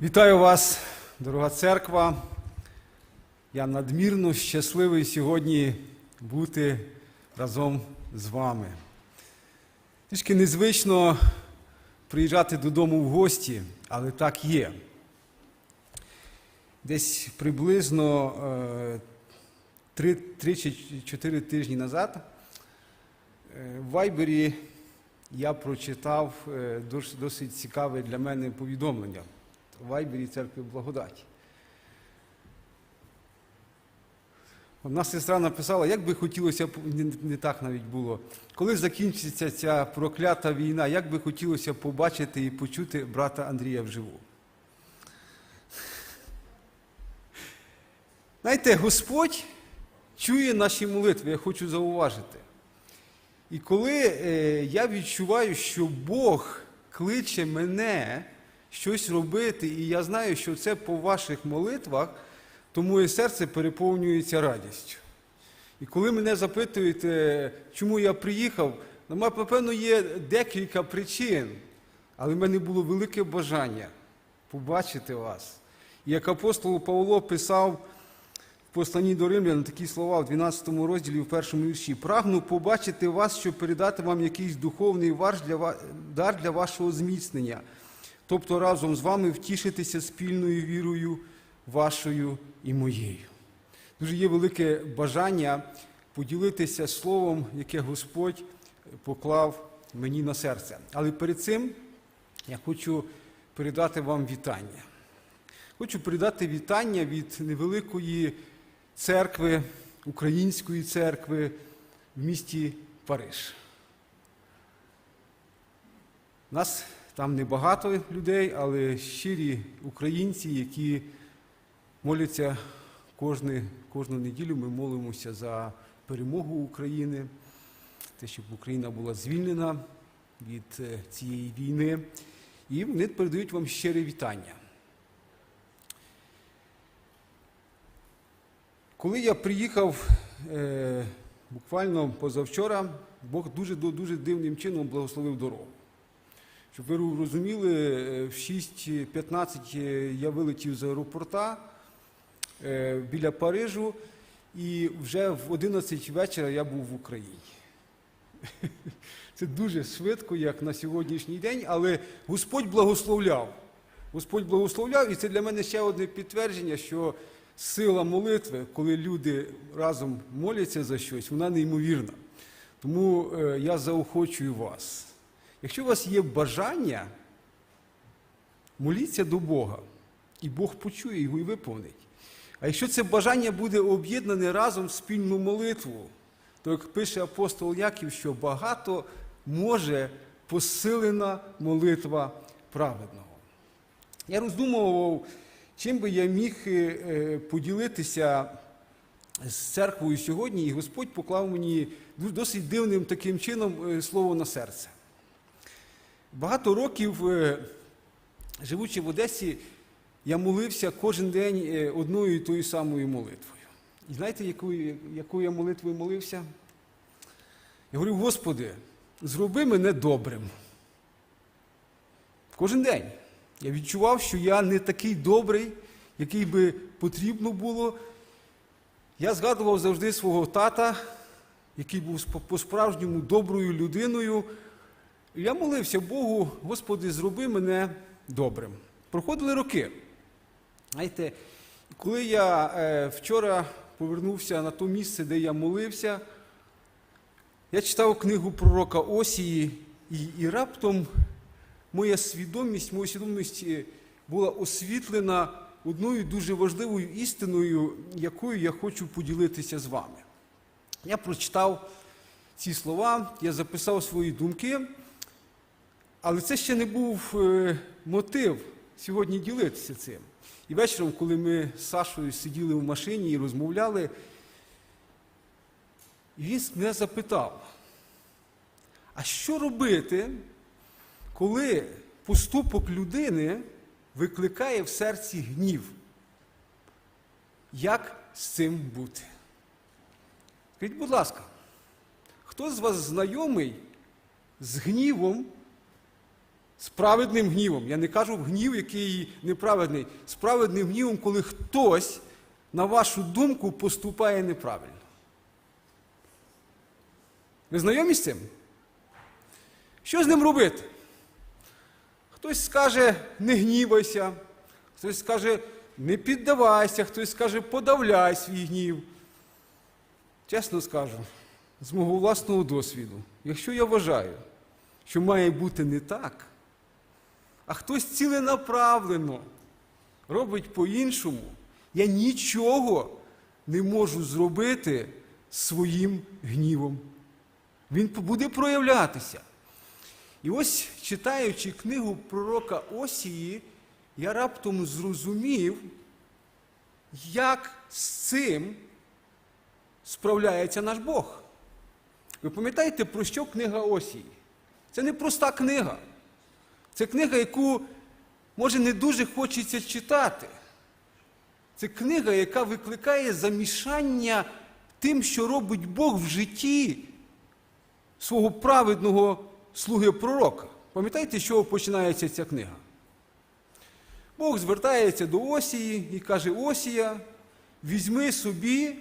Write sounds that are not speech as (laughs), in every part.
Вітаю вас, дорога церква. Я надмірно щасливий сьогодні бути разом з вами. Трішки незвично приїжджати додому в гості, але так є. Десь приблизно е, три, чи чотири тижні назад е, в Вайбері я прочитав е, досить цікаве для мене повідомлення Вайбері церкви Благодаті. Одна сестра написала, як би хотілося, не, так навіть було, коли закінчиться ця проклята війна, як би хотілося побачити і почути брата Андрія вживу. Знаєте, Господь чує наші молитви, я хочу зауважити. І коли е, я відчуваю, що Бог кличе мене щось робити, і я знаю, що це по ваших молитвах, то моє серце переповнюється радістю. І коли мене запитують, е, чому я приїхав, ну, напевно, є декілька причин, але в мене було велике бажання побачити вас. І як апостол Павло писав в посланні до Римлян такі слова в 12 розділі, в першому вірші. Прагну побачити вас, щоб передати вам якийсь духовний дар для вашого зміцнення, тобто разом з вами втішитися спільною вірою вашою і моєю. Дуже є велике бажання поділитися словом, яке Господь поклав мені на серце. Але перед цим я хочу передати вам вітання. Хочу передати вітання від невеликої церкви, української церкви в місті Париж. Нас там небагато людей, але щирі українці, які моляться кожне, кожну неділю. Ми молимося за перемогу України, те, щоб Україна була звільнена від е, цієї війни. І вони передають вам щире вітання. Коли я приїхав е, буквально позавчора, Бог дуже дуже дивним чином благословив дорогу. Щоб ви розуміли, е, в 6.15 я вилетів з аеропорта е, біля Парижу, і вже в 11 вечора я був в Україні. (laughs) Це дуже швидко, як на сьогоднішній день, але Господь благословляв. Господь благословляв, і це для мене ще одне підтвердження, що сила молитви, коли люди разом моляться за щось, вона неймовірна. Тому е, я заохочую вас. Якщо у вас є бажання, моліться до Бога, і Бог почує його і виповнить. А якщо це бажання буде об'єднане разом в спільну молитву, то як пише апостол Яків, що багато може посилена молитва праведного. Я роздумував, чим би я міг е, е, поділитися з церквою сьогодні, і Господь поклав мені досить дивним таким чином е, слово на серце. Багато років, е, живучи в Одесі, я молився кожен день е, одною і тою самою молитвою. І знаєте, якою, якою я молитвою молився? Я говорю, Господи, зроби мене добрим. Кожен день. Я відчував, що я не такий добрий, який би потрібно було. Я згадував завжди свого тата, який був по-справжньому доброю людиною. Я молився Богу, Господи, зроби мене добрим. Проходили роки. Знаєте, коли я е, вчора повернувся на то місце, де я молився, я читав книгу пророка Осії, і, і раптом моя свідомість, моя свідомість е, була освітлена одною дуже важливою істиною, якою я хочу поділитися з вами. Я прочитав ці слова, я записав свої думки, але це ще не був е, мотив сьогодні ділитися цим. І вечором, коли ми з Сашою сиділи в машині і розмовляли, він мене запитав, а що робити, коли поступок людини викликає в серці гнів? Як з цим бути? Скажіть, будь ласка, хто з вас знайомий з гнівом Справедним гнівом. Я не кажу гнів, який неправедний. Справедним гнівом, коли хтось, на вашу думку, поступає неправильно. Ви знайомі з цим? Що з ним робити? Хтось скаже, не гнівайся, хтось скаже, не піддавайся, хтось скаже, подавляй свій гнів. Чесно скажу, з мого власного досвіду, якщо я вважаю, що має бути не так, а хтось ціленаправлено робить по-іншому, я нічого не можу зробити своїм гнівом. Він буде проявлятися. І ось, читаючи книгу пророка Осії, я раптом зрозумів, як з цим справляється наш Бог. Ви пам'ятаєте, про що книга Осії? Це не проста книга. Це книга, яку, може, не дуже хочеться читати. Це книга, яка викликає замішання тим, що робить Бог в житті свого праведного слуги пророка. Пам'ятаєте, з чого починається ця книга? Бог звертається до Осії і каже: Осія, візьми собі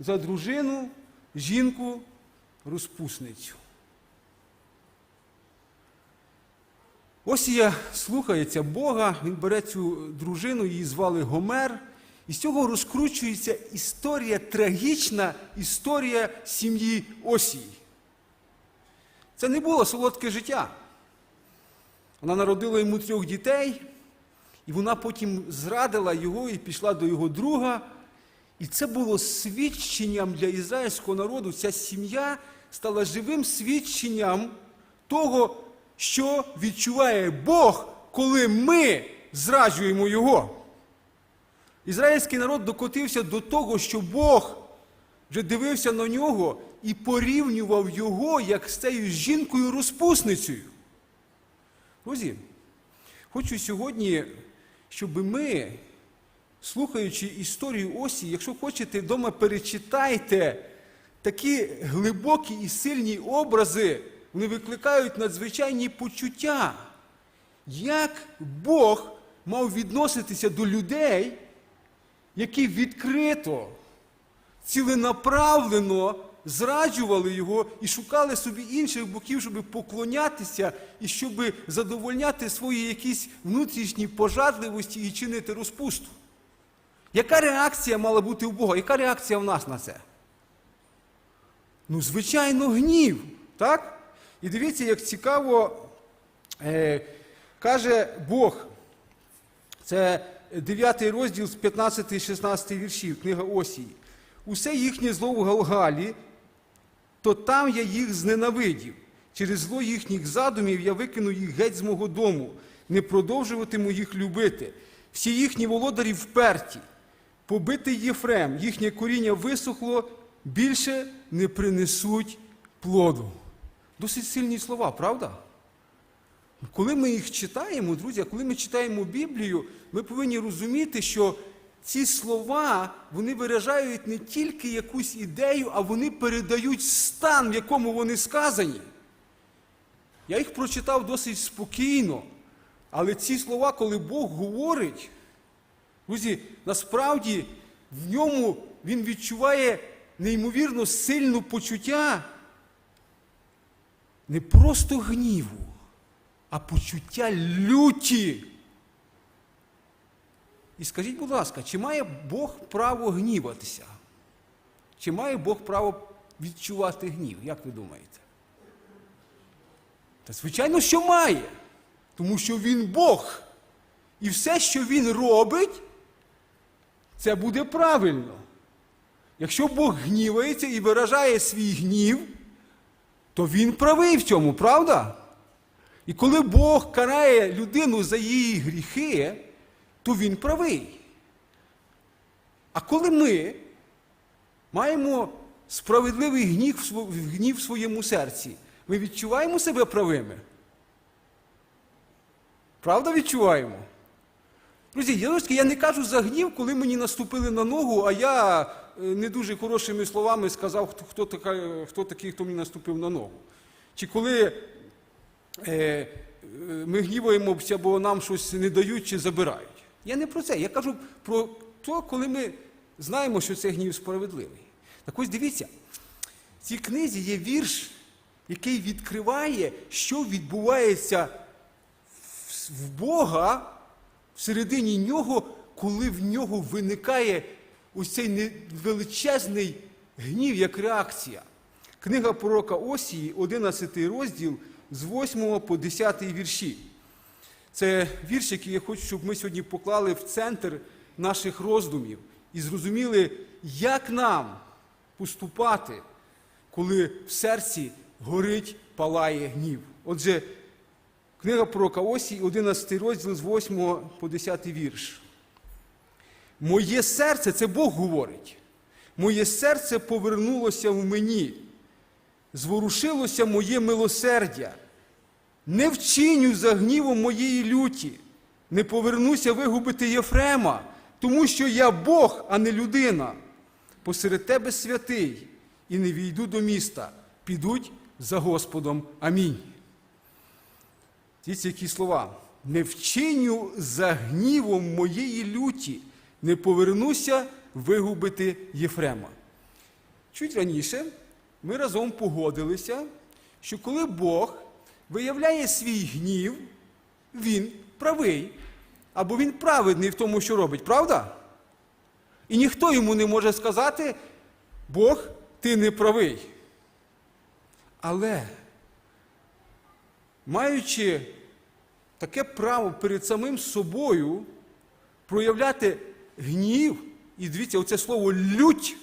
за дружину жінку розпусницю. Осія слухається Бога, він бере цю дружину, її звали Гомер. І з цього розкручується історія, трагічна історія сім'ї Осії. Це не було солодке життя. Вона народила йому трьох дітей, і вона потім зрадила його і пішла до його друга. І це було свідченням для ізраїльського народу. Ця сім'я стала живим свідченням того, що відчуває Бог, коли ми зраджуємо Його. Ізраїльський народ докотився до того, що Бог вже дивився на нього і порівнював його як з цією жінкою-розпусницею. Друзі, хочу сьогодні, щоб ми, слухаючи історію Осі, якщо хочете, вдома перечитайте такі глибокі і сильні образи, вони викликають надзвичайні почуття. Як Бог мав відноситися до людей, які відкрито, ціленаправлено зраджували його і шукали собі інших боків, щоб поклонятися і щоб задовольняти свої якісь внутрішні пожадливості і чинити розпусту. Яка реакція мала бути у Бога? Яка реакція в нас на це? Ну, звичайно, гнів. Так? І дивіться, як цікаво е, каже Бог. Це 9 розділ з 15-16 віршів, книга Осії. Усе їхнє зло в Галгалі, то там я їх зненавидів. Через зло їхніх задумів я викину їх геть з мого дому, не продовжуватиму їх любити. Всі їхні володарі вперті, побитий Єфрем, їхнє коріння висохло, більше не принесуть плоду. Досить сильні слова, правда? Коли ми їх читаємо, друзі, коли ми читаємо Біблію, ми повинні розуміти, що ці слова вони виражають не тільки якусь ідею, а вони передають стан, в якому вони сказані. Я їх прочитав досить спокійно, але ці слова, коли Бог говорить, друзі, насправді в ньому він відчуває неймовірно сильне почуття не просто гніву а почуття люті. І скажіть, будь ласка, чи має Бог право гніватися? Чи має Бог право відчувати гнів? Як ви думаєте? Та звичайно, що має. Тому що він Бог. І все, що він робить, це буде правильно. Якщо Бог гнівається і виражає свій гнів, то він правий в цьому, правда? І коли Бог карає людину за її гріхи, то він правий. А коли ми маємо справедливий гнів, в своєму серці, ми відчуваємо себе правими? Правда відчуваємо? Друзі, я не кажу за гнів, коли мені наступили на ногу, а я не дуже хорошими словами сказав, хто, така, хто такий, хто мені наступив на ногу. Чи коли е, ми гніваємося, бо нам щось не дають чи забирають. Я не про це. Я кажу про те, коли ми знаємо, що це гнів справедливий. Так ось дивіться, в цій книзі є вірш, який відкриває, що відбувається в Бога всередині нього, коли в нього виникає ось цей величезний гнів як реакція. Книга пророка Осії, 11 розділ з 8 по 10 вірші. Це вірш, який я хочу, щоб ми сьогодні поклали в центр наших роздумів і зрозуміли, як нам поступати, коли в серці горить, палає гнів. Отже, книга пророка Осії, 11 розділ з 8 по 10 вірш. Моє серце, це Бог говорить. Моє серце повернулося в мені, зворушилося моє милосердя. Не вчиню за гнівом моєї люті, не повернуся вигубити Єфрема, тому що я Бог, а не людина. Посеред тебе святий, і не війду до міста, підуть за Господом. Амінь. Ці які слова. Не вчиню за гнівом моєї люті, не повернуся вигубити Єфрема. Чуть раніше ми разом погодилися, що коли Бог виявляє свій гнів, він правий, або він праведний в тому, що робить, правда? І ніхто йому не може сказати, Бог, ти не правий. Але, маючи таке право перед самим собою проявляти гнів, і дивіться, оце слово лють.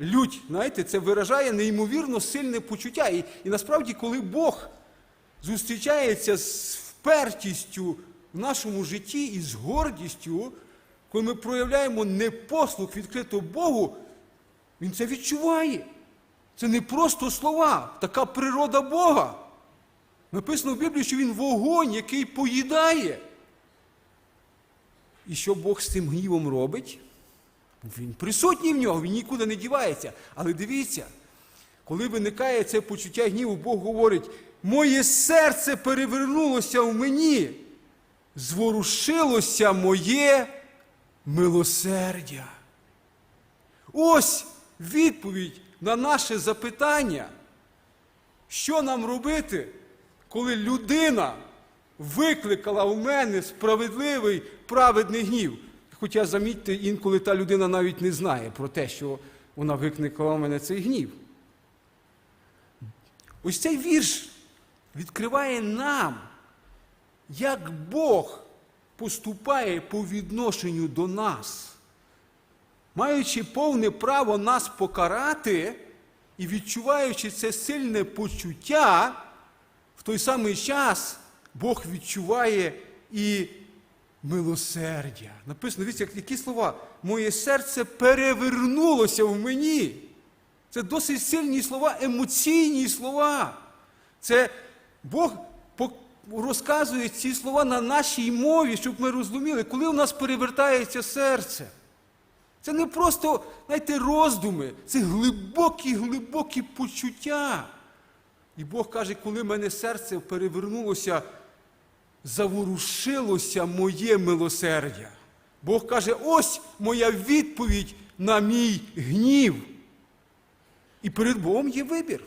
Лють, знаєте, це виражає неймовірно сильне почуття. І, і насправді, коли Бог зустрічається з впертістю в нашому житті і з гордістю, коли ми проявляємо непослух відкрито Богу, Він це відчуває. Це не просто слова, така природа Бога. Написано в Біблії, що він вогонь, який поїдає. І що Бог з цим гнівом робить? Він присутній в нього, він нікуди не дівається. Але дивіться, коли виникає це почуття гніву, Бог говорить: моє серце перевернулося в мені, зворушилося моє милосердя. Ось відповідь на наше запитання, що нам робити, коли людина викликала в мене справедливий праведний гнів. Хоча, замітьте, інколи та людина навіть не знає про те, що вона викликала в мене цей гнів. Ось цей вірш відкриває нам, як Бог поступає по відношенню до нас, маючи повне право нас покарати і відчуваючи це сильне почуття, в той самий час Бог відчуває і милосердя. Написано, дивіться, які слова. Моє серце перевернулося в мені. Це досить сильні слова, емоційні слова. Це Бог розказує ці слова на нашій мові, щоб ми розуміли, коли у нас перевертається серце. Це не просто, знаєте, роздуми, це глибокі, глибокі почуття. І Бог каже, коли в мене серце перевернулося, заворушилося моє милосердя. Бог каже, ось моя відповідь на мій гнів. І перед Богом є вибір.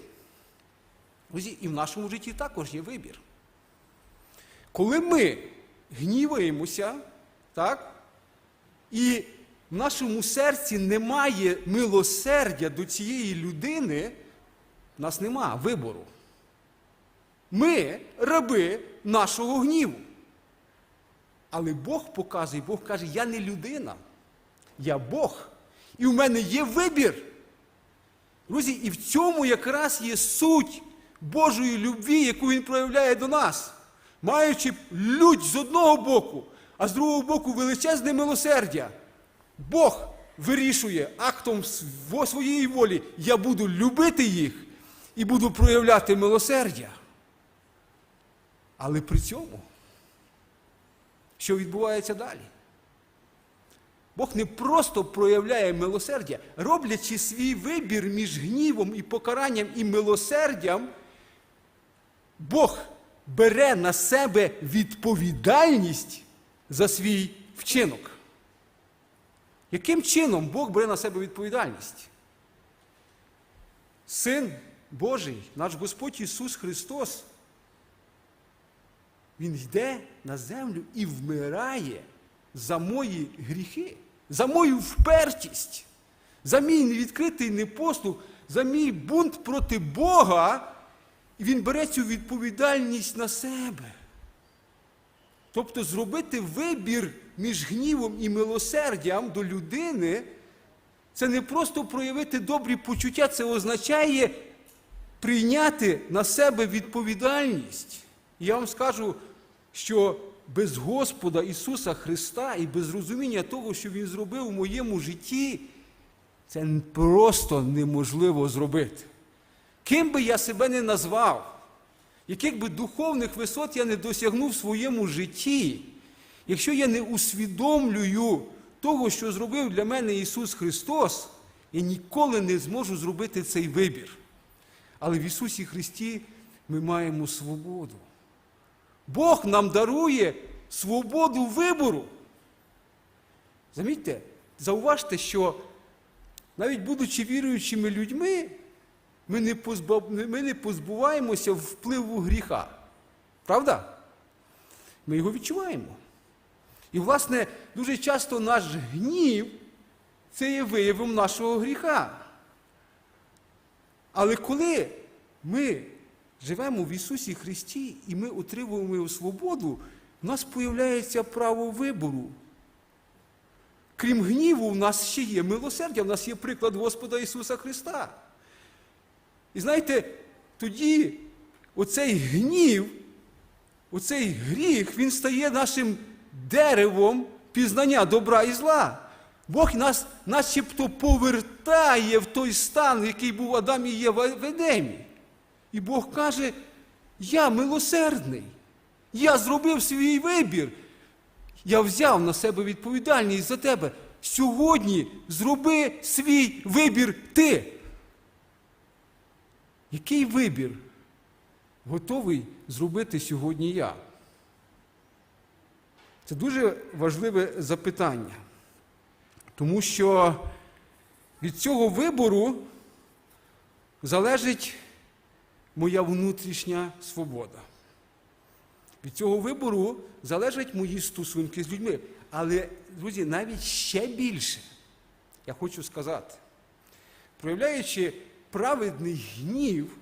І в нашому житті також є вибір. Коли ми гніваємося, так, і в нашому серці немає милосердя до цієї людини, в нас нема вибору. Ми раби нашого гніву. Але Бог показує, Бог каже, я не людина, я Бог. І в мене є вибір. Друзі, і в цьому якраз є суть Божої любві, яку Він проявляє до нас, маючи лють з одного боку, а з другого боку величезне милосердя. Бог вирішує актом своєї волі, я буду любити їх і буду проявляти милосердя. Але при цьому, що відбувається далі? Бог не просто проявляє милосердя, роблячи свій вибір між гнівом і покаранням і милосердям, Бог бере на себе відповідальність за свій вчинок. Яким чином Бог бере на себе відповідальність? Син Божий, наш Господь Ісус Христос, Він йде на землю і вмирає за мої гріхи, за мою впертість, за мій невідкритий непослух, за мій бунт проти Бога. І він бере цю відповідальність на себе. Тобто зробити вибір між гнівом і милосердям до людини це не просто проявити добрі почуття, це означає прийняти на себе відповідальність. І я вам скажу, що без Господа Ісуса Христа і без розуміння того, що Він зробив у моєму житті, це просто неможливо зробити. Ким би я себе не назвав, яких би духовних висот я не досягнув в своєму житті, якщо я не усвідомлюю того, що зробив для мене Ісус Христос, я ніколи не зможу зробити цей вибір. Але в Ісусі Христі ми маємо свободу. Бог нам дарує свободу вибору. Замітьте, зауважте, що навіть будучи віруючими людьми, ми не, позбав... ми не позбуваємося впливу гріха. Правда? Ми його відчуваємо. І, власне, дуже часто наш гнів це є виявом нашого гріха. Але коли ми живемо в Ісусі Христі і ми отримуємо Його свободу, в нас появляється право вибору. Крім гніву, в нас ще є милосердя, в нас є приклад Господа Ісуса Христа. І знаєте, тоді оцей гнів, оцей гріх, він стає нашим деревом пізнання добра і зла. Бог нас начебто повертає в той стан, який був Адам і Єва в Едемі. І Бог каже: я милосердний, я зробив свій вибір. Я взяв на себе відповідальність за тебе. Сьогодні зроби свій вибір ти. Який вибір готовий зробити сьогодні я? Це дуже важливе запитання. Тому що від цього вибору залежить моя внутрішня свобода. Від цього вибору залежать мої стосунки з людьми. Але, друзі, навіть ще більше, я хочу сказати, проявляючи праведний гнів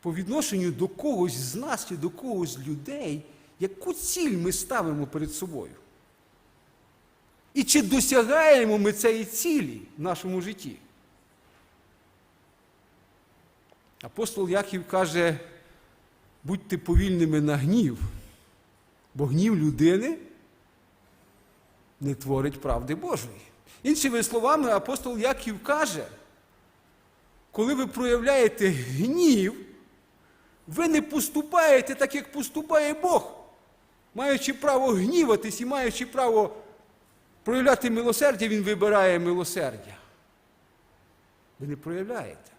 по відношенню до когось з нас чи до когось з людей, яку ціль ми ставимо перед собою? І чи досягаємо ми цієї цілі в нашому житті? Апостол Яків каже, будьте повільними на гнів, бо гнів людини не творить правди Божої. Іншими словами, апостол Яків каже, коли ви проявляєте гнів, ви не поступаєте так, як поступає Бог, маючи право гніватись і маючи право проявляти милосердя, Він вибирає милосердя. Ви не проявляєте.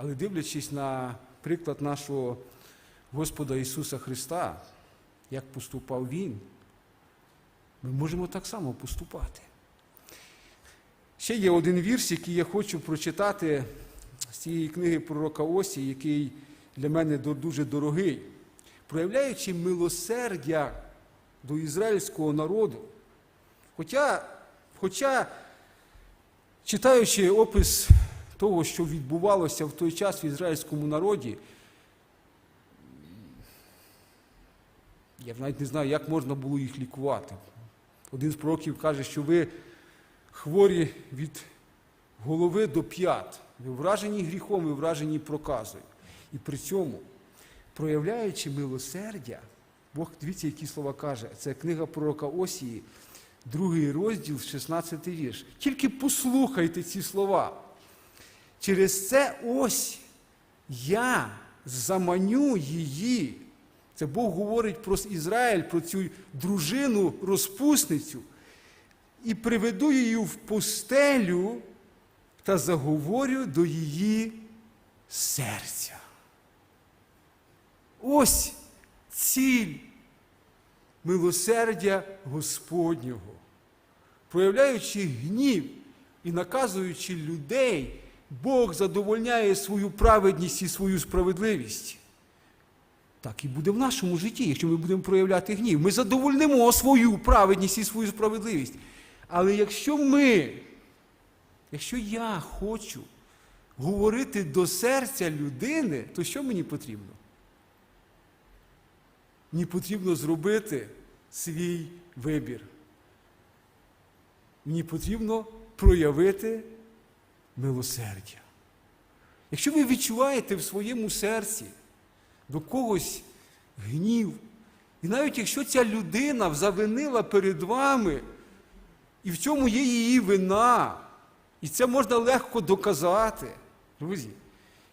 Але дивлячись на приклад нашого Господа Ісуса Христа, як поступав Він, ми можемо так само поступати. Ще є один вірш, який я хочу прочитати з цієї книги пророка Осі, який для мене дуже дорогий. Проявляючи милосердя до ізраїльського народу. Хоча, хоча читаючи опис того, що відбувалося в той час в ізраїльському народі, я навіть не знаю, як можна було їх лікувати. Один з пророків каже, що ви хворі від голови до п'ят, ви вражені гріхом, ви вражені проказою. І при цьому, проявляючи милосердя, Бог, дивіться, які слова каже, це книга пророка Осії, другий розділ, 16 вірш. Тільки послухайте ці слова. Через це ось я заманю її. Це Бог говорить про Ізраїль, про цю дружину, розпусницю, і приведу її в пустелю та заговорю до її серця. Ось ціль милосердя Господнього, проявляючи гнів і наказуючи людей, Бог задовольняє свою праведність і свою справедливість. Так і буде в нашому житті, якщо ми будемо проявляти гнів. Ми задовольнимо свою праведність і свою справедливість. Але якщо ми, якщо я хочу говорити до серця людини, то що мені потрібно? Мені потрібно зробити свій вибір. Мені потрібно проявити милосердя. Якщо ви відчуваєте в своєму серці до когось гнів, і навіть якщо ця людина завинила перед вами, і в цьому є її вина, і це можна легко доказати, друзі,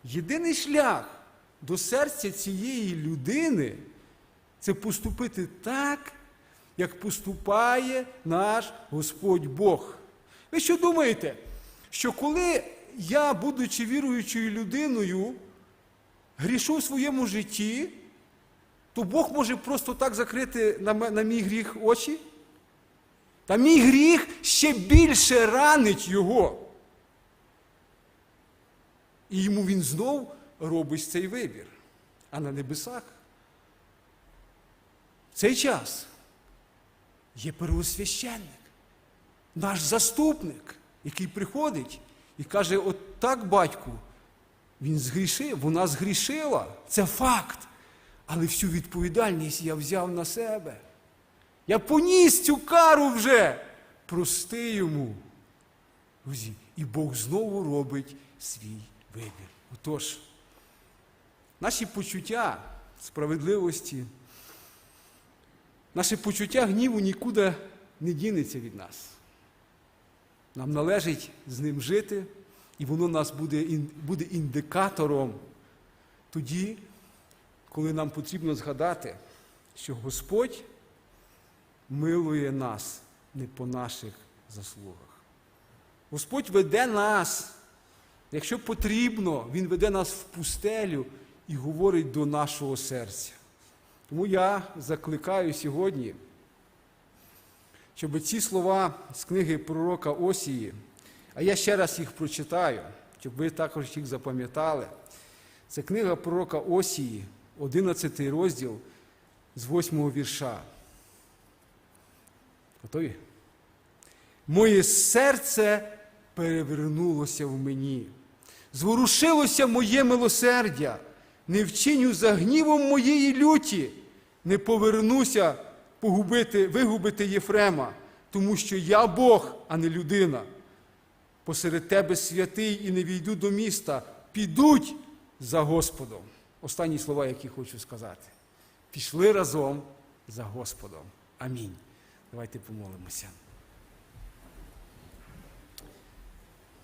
єдиний шлях до серця цієї людини це поступити так, як поступає наш Господь Бог. Ви що думаєте, що коли я, будучи віруючою людиною, грішу в своєму житті, то Бог може просто так закрити на, на мій гріх очі? Та мій гріх ще більше ранить його. І йому він знов робить цей вибір. А на небесах в цей час є первосвященник, наш заступник, який приходить і каже: от так, батьку, він згрішив, вона згрішила. Це факт. Але всю відповідальність я взяв на себе. Я поніс цю кару вже. Прости йому. Друзі, і Бог знову робить свій вибір. Отож, наші почуття справедливості, наше почуття гніву нікуди не дінеться від нас. Нам належить з ним жити, і воно нас буде, буде індикатором тоді, коли нам потрібно згадати, що Господь милує нас не по наших заслугах. Господь веде нас, якщо потрібно, Він веде нас в пустелю і говорить до нашого серця. Тому я закликаю сьогодні, щоб ці слова з книги пророка Осії, а я ще раз їх прочитаю, щоб ви також їх запам'ятали. Це книга пророка Осії, 11 розділ з 8 вірша. Готові? Моє серце перевернулося в мені. Зворушилося моє милосердя, не вчиню за гнівом моєї люті, не повернуся погубити, вигубити Єфрема, тому що я Бог, а не людина. Посеред тебе святий і не війду до міста, підуть за Господом. Останні слова, які хочу сказати. Пішли разом за Господом. Амінь. Давайте помолимося.